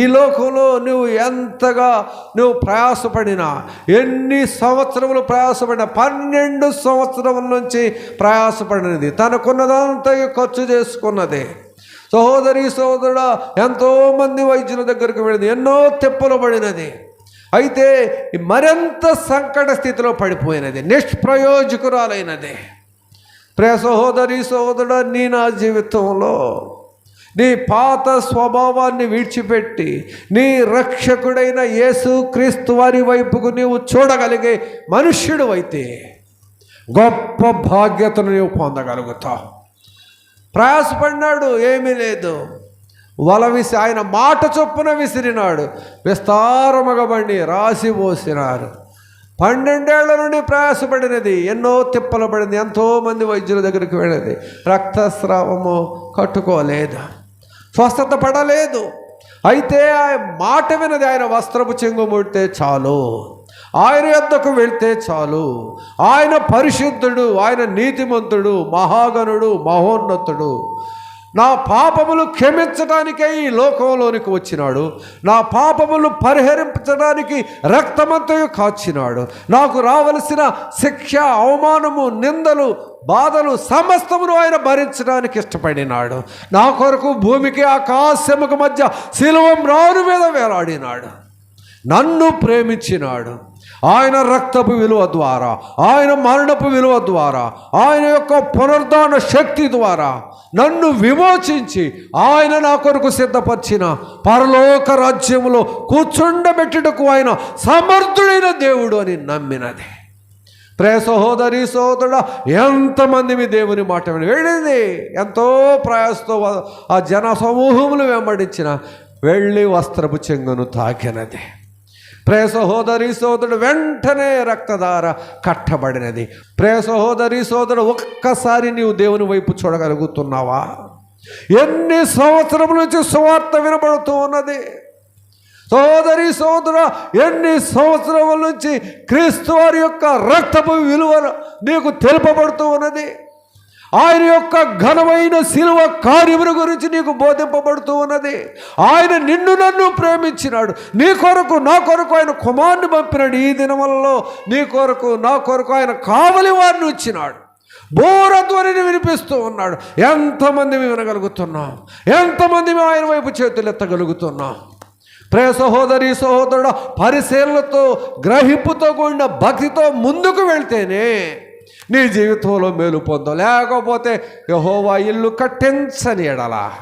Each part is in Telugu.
ఈ లోకంలో నువ్వు ఎంతగా నువ్వు ప్రయాసపడినా ఎన్ని సంవత్సరములు ప్రయాసపడినా పన్నెండు సంవత్సరముల నుంచి ప్రయాసపడినది. తనకున్నదంతా ఖర్చు చేసుకున్నది. సహోదరి సహోదరుడా ఎంతోమంది వైద్యుల దగ్గరికి వెళ్ళింది ఎన్నో తెప్పలు పడినది. అయితే మరింత సంకట స్థితిలో పడిపోయినది నిష్ప్రయోజకురాలైనది. ప్రే సహోదరి సహోదరుడు నీ నా జీవితంలో నీ పాత స్వభావాన్ని విడిచిపెట్టి నీ రక్షకుడైన యేసు క్రీస్తు వారి వైపుకు నీవు చూడగలిగే మనుష్యుడు అయితే గొప్ప బాధ్యతను నీవు పొందగలుగుతావు. ప్రయాసపడినాడు ఏమీ లేదు. వల విసి ఆయన మాట చొప్పున విసిరినాడు. విస్తారముగా బండి రాసి పోసినారు. పన్నెండేళ్ళ నుండి ప్రయాసపడినది ఎన్నో తిప్పలు పడింది ఎంతోమంది వైద్యుల దగ్గరికి వెళ్ళింది. రక్తస్రావము కట్టుకోలేదు. స్వస్థత పడలేదు. అయితే ఆ మాట వినది ఆయన వస్త్రపు చెంగు ముడితే చాలు. ఆయన యొద్దకు వెళ్తే చాలు. ఆయన పరిశుద్ధుడు ఆయన నీతిమంతుడు మహాగణుడు మహోన్నతుడు. నా పాపములు క్షమించడానికే ఈ లోకంలోనికి వచ్చినాడు. నా పాపములు పరిహరించడానికి రక్తమంతయు కాచినాడు. నాకు రావలసిన శిక్ష అవమానము నిందలు బాధలు సమస్తమును ఆయన భరించడానికి ఇష్టపడినాడు. నా కొరకు భూమికి ఆకాశముకు మధ్య శిలువం రాను మీద వేలాడినాడు. నన్ను ప్రేమించినాడు. ఆయన రక్తపు విలువ ద్వారా ఆయన మరణపు విలువ ద్వారా ఆయన యొక్క పునరుద్ధాన శక్తి ద్వారా నన్ను విమోచించి ఆయన నా కొరకు సిద్ధపరిచిన పరలోక రాజ్యములో కూర్చుండబెట్టుటకు ఆయన సమర్థుడైన దేవుడు అని నమ్మినది. ప్రే సహోదరి సహోదరుడ ఎంతమంది మీ దేవుని మాట వెళ్ళింది? ఎంతో ప్రయాసతో ఆ జన సమూహములు వెంబడించిన వెళ్ళి వస్త్రపు చెంగును తాకినది. ప్రే సహోదరి సోదరుడు వెంటనే రక్తధార కట్టబడినది. ప్రే సహోదరి సోదరుడు ఒక్కసారి నీవు దేవుని వైపు చూడగలుగుతున్నావా? ఎన్ని సంవత్సరముల నుంచి సువార్త వినబడుతూ ఉన్నది? సోదరి సోదర ఎన్ని సంవత్సరముల నుంచి క్రీస్తు వారి యొక్క రక్తపు విలువ నీకు తెలుపబడుతూ ఉన్నది. ఆయన యొక్క ఘనమైన శిలువ కార్యముల గురించి నీకు బోధింపబడుతూ ఉన్నది. ఆయన నిన్ను నన్ను ప్రేమించినాడు. నీ కొరకు నా కొరకు ఆయన కుమారుని పంపినాడు. ఈ దినములలో నీ కొరకు నా కొరకు ఆయన కావలి వారిని ఇచ్చినాడు. బోరధ్వనిని వినిపిస్తూ ఉన్నాడు. ఎంతమంది వినగలుగుతున్నాం? ఎంతమంది ఆయన వైపు చేతులు ఎత్తగలుగుతున్నాం? ప్రే సహోదరి సహోదరుడు పరిశీలనతో గ్రహింపుతో కూడిన భక్తితో ముందుకు వెళ్తేనే నీ జీవితంలో మేలు పొందవు. లేకపోతే యహోవా ఇల్లు కట్టించని ఎడలా.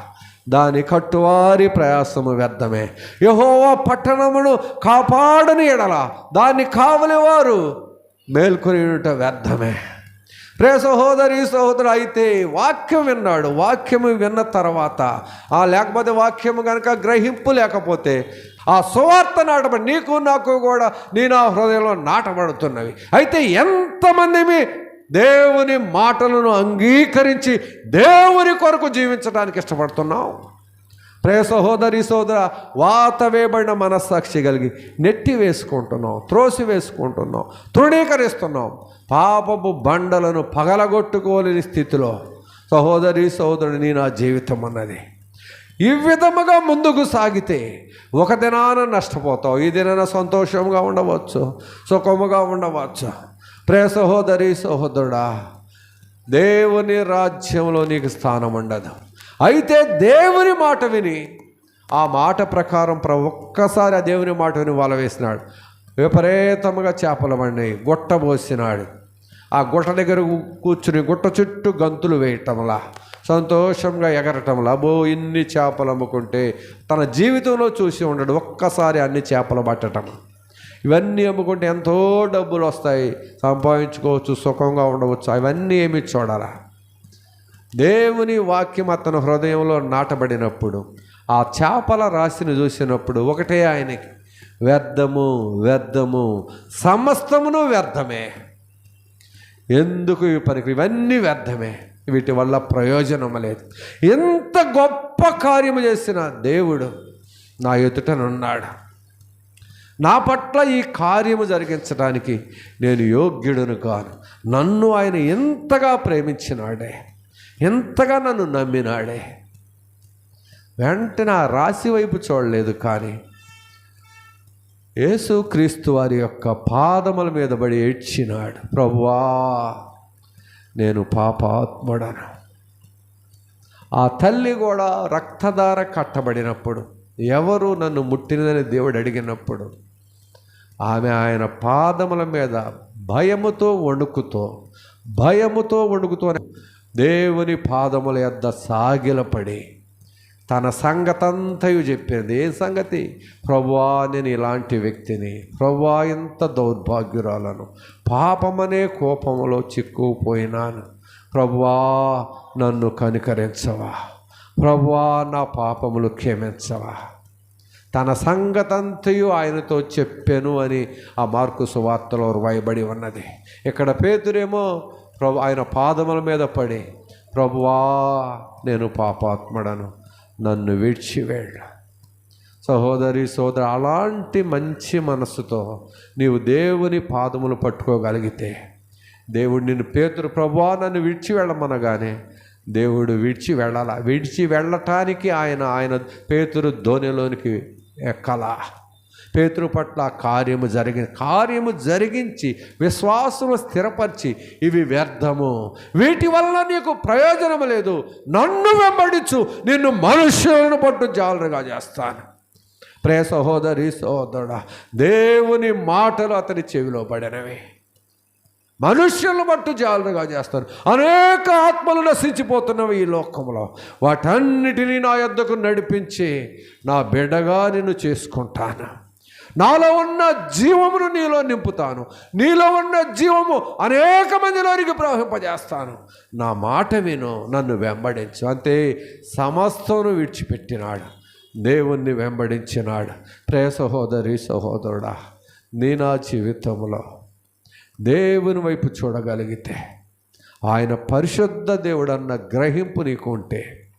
దాని కట్టువారి ప్రయాసము వ్యర్థమే. యహోవా పట్టణమును కాపాడని ఎడల. దాన్ని కావలివారు మేల్కొనిట వ్యర్థమే. ప్రే సహోదరి సహోదరు అయితే వాక్యం విన్నాడు. వాక్యము విన్న తర్వాత ఆ లేకపోతే వాక్యము కనుక గ్రహింపు లేకపోతే ఆ సువార్త నాటబడి నీకు నాకు కూడా నీ నా హృదయంలో నాటబడుతున్నవి. అయితే ఎంతమంది దేవుని మాటలను అంగీకరించి దేవుని కొరకు జీవించడానికి ఇష్టపడుతున్నావు? ప్రే సహోదరి సోదర వాత వేయబడిన మనస్సాక్షి కలిగి నెట్టి వేసుకుంటున్నాం త్రోసి వేసుకుంటున్నాం తృణీకరిస్తున్నాం పాపపు బండలను పగలగొట్టుకోలేని స్థితిలో సహోదరి సహోదరుని నా జీవితం అన్నది. ఈ విధముగా ముందుకు సాగితే ఒక దినాన నష్టపోతావు ఈ దినాన సంతోషంగా ఉండవచ్చు సుఖముగా ఉండవచ్చు. ప్రే సహోదరి సహోదరుడా దేవుని రాజ్యంలో నీకు స్థానం ఉండదు. అయితే దేవుని మాట విని ఆ మాట ప్రకారం ప్ర ఒక్కసారి ఆ దేవుని మాట విని వల వేసినాడు. విపరీతంగా చేపలు పడినాయి గుట్ట పోసినాడు. ఆ గుట్ట దగ్గర కూర్చుని గుట్ట చుట్టూ గంతులు వేయటంలా సంతోషంగా ఎగరటంలా అబ్బో ఇన్ని చేపలు అమ్ముకుంటే తన జీవితంలో చూసి ఉండడు ఒక్కసారి అన్ని చేపలు పట్టటం. ఇవన్నీ అమ్ముకుంటే ఎంతో డబ్బులు వస్తాయి సంపాదించుకోవచ్చు సుఖంగా ఉండవచ్చు అవన్నీ ఏమి చూడాలా? దేవుని వాక్యం అతని హృదయంలో నాటబడినప్పుడు ఆ చేపల రాశిని చూసినప్పుడు ఒకటే ఆయనకి వ్యర్థము వ్యర్థము సమస్తమును వ్యర్థమే. ఎందుకు ఈ పనికి? ఇవన్నీ వ్యర్థమే. వీటి వల్ల ప్రయోజనం లేదు. ఎంత గొప్ప కార్యము చేసిన దేవుడు నా ఎదుటనున్నాడు. నా పట్ల ఈ కార్యము జరిగించడానికి నేను యోగ్యుడును కాను. నన్ను ఆయన ఎంతగా ప్రేమించినాడే. ఎంతగా నన్ను నమ్మినాడే? వెంటనే ఆ రాశి వైపు చూడలేదు కానీ యేసుక్రీస్తు వారి యొక్క పాదముల మీద పడి ఏడ్చినాడు. ప్రభువా నేను పాపాత్ముడను. ఆ తల్లి కూడా రక్తధార కట్టబడినప్పుడు ఎవరు నన్ను ముట్టినదని దేవుడు అడిగినప్పుడు ఆమె ఆయన పాదముల మీద భయముతో వణుకుతో భయముతో వణుకుతో దేవుని పాదముల యొద్ద సాగిలపడి తన సంగతంతయు చెప్పింది ఏ సంగతి? ప్రభువా నేను ఇలాంటి వ్యక్తిని. ప్రభా ఎంత దౌర్భాగ్యురాలను. పాపమనే కోపములో చిక్కుపోయినాను ప్రభా నన్ను కనికరించవా? ప్రభా నా పాపములు క్షమించవా? తన సంగతంతయు ఆయనతో చెప్పాను అని ఆ మార్కు సువార్తలో రాయబడి ఉన్నది. ఇక్కడ పేతురేమో ప్రభు ఆయన పాదముల మీద పడి ప్రభువా నేను పాపాత్ముడను. నన్ను విడిచివేళ్ళ సహోదరి సోదరు అలాంటి మంచి మనసుతో నీవు దేవుని పాదములు పట్టుకోగలిగితే దేవుడు నిన్ను పేతురు ప్రభువా నన్ను విడిచి వెళ్ళమనగానే దేవుడు విడిచి వెళ్ళాల? విడిచి వెళ్ళటానికి ఆయన ఆయన పేతురు ధోనిలోనికి ఎక్కలా? పేతురు పట్ల కార్యము జరిగి కార్యము జరిగించి విశ్వాసము స్థిరపరిచి ఇవి వ్యర్థము. వీటి వల్ల నీకు ప్రయోజనం లేదు. నన్ను వెంబడించు. నిన్ను మనుషులను పట్టు జాలరుగా చేస్తాను. ప్రే సహోదరి సహోదరుడ దేవుని మాటలు అతని చెవిలో పడినవి. మనుష్యులను పట్టు జాలరుగా చేస్తారు అనేక ఆత్మలు నశించిపోతున్నవి ఈ లోకంలో. వాటన్నిటినీ నా యొద్దకు నడిపించి నా బిడ్డగా నిన్ను చేసుకుంటాను. నాలో ఉన్న జీవమును నీలో నింపుతాను. నీలో ఉన్న జీవము అనేక మందిలోనికి ప్రవహింపజేస్తాను. నా మాట విను నన్ను వెంబడించు. అంతే సమస్తను విడిచిపెట్టినాడు. దేవుణ్ణి వెంబడించినాడు. ప్రే సహోదరి సహోదరుడా నీ నా జీవితంలో దేవుని వైపు చూడగలిగితే ఆయన పరిశుద్ధ దేవుడు అన్న గ్రహింపు నీకు ఉంటే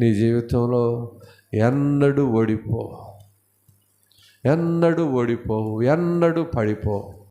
నీ జీవితంలో ఎన్నడూ ఓడిపో. ఎన్నడూ ఓడిపోవు ఎన్నడూ పడిపోవు.